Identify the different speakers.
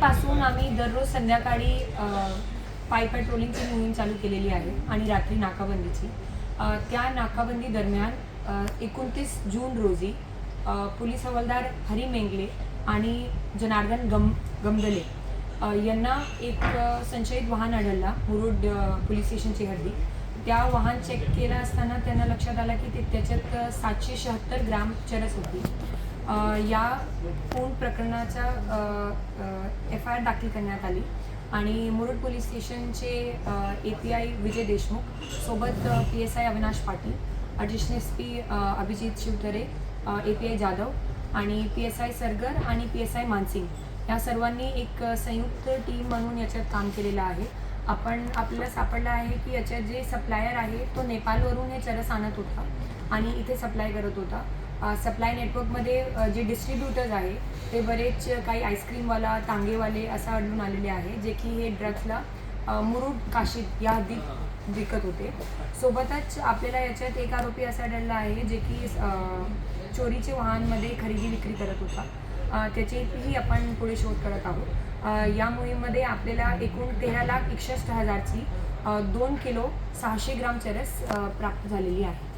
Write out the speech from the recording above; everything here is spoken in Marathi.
Speaker 1: पासून आम्ही दररोज संध्याकाळी पाय पेट्रोलिंगची मोहीम चालू केलेली आहे आणि रात्री नाकाबंदीची. त्या नाकाबंदी दरम्यान एकोणतीस जून रोजी पोलीस हवालदार हरी मेंगले आणि जनार्दन गम गमदले यांना एक संशयित वाहन आढळला मुरुड पोलीस स्टेशनची हद्दी त्या वाहन चेक केलं असताना त्यांना लक्षात आलं की ते त्याच्यात सातशे शहात्तर ग्राम चरस होती. या फोन प्रकरणाचा एफ आय आर दाखल करण्यात आली. आणि मुरुड पोलीस स्टेशनचे A P I Vijay Deshmukh सोबत P S I Avinash Patil additional S P Abhijit Shivtare A P I Jadhav आणि पी एस आय सरगर आणि पी एस आय मानसिंग. या सर्वांनी एक संयुक्त टीम म्हणून याच्यात काम केलेलं आहे. आपण आपल्याला सापडलं आहे की याच्यात जे सप्लायर आहे तो नेपाळवरून हे चरस आणत होता आणि इथे सप्लाय करत होता. सप्लाय नेटवर्कमध्ये जे डिस्ट्रीब्युटर्स आहे ते बरेच काही आईस्क्रीमवाला तांगेवाले असं आढळून आलेले आहे जे की हे ड्रग्सला मुरुड काशीत या हद्दीत विकत होते. सोबतच आपल्याला याच्यात एक आरोपी असा आढळला आहे जे की चोरीचे वाहनमध्ये खरेदी विक्री करत होता. त्याचीही आपण पुढे शोध करत आहोत. या मोहीममध्ये आपल्याला एकूण तेरा लाख एकसष्ट हजारची दोन किलो सहाशे ग्राम चरस प्राप्त झालेली आहे.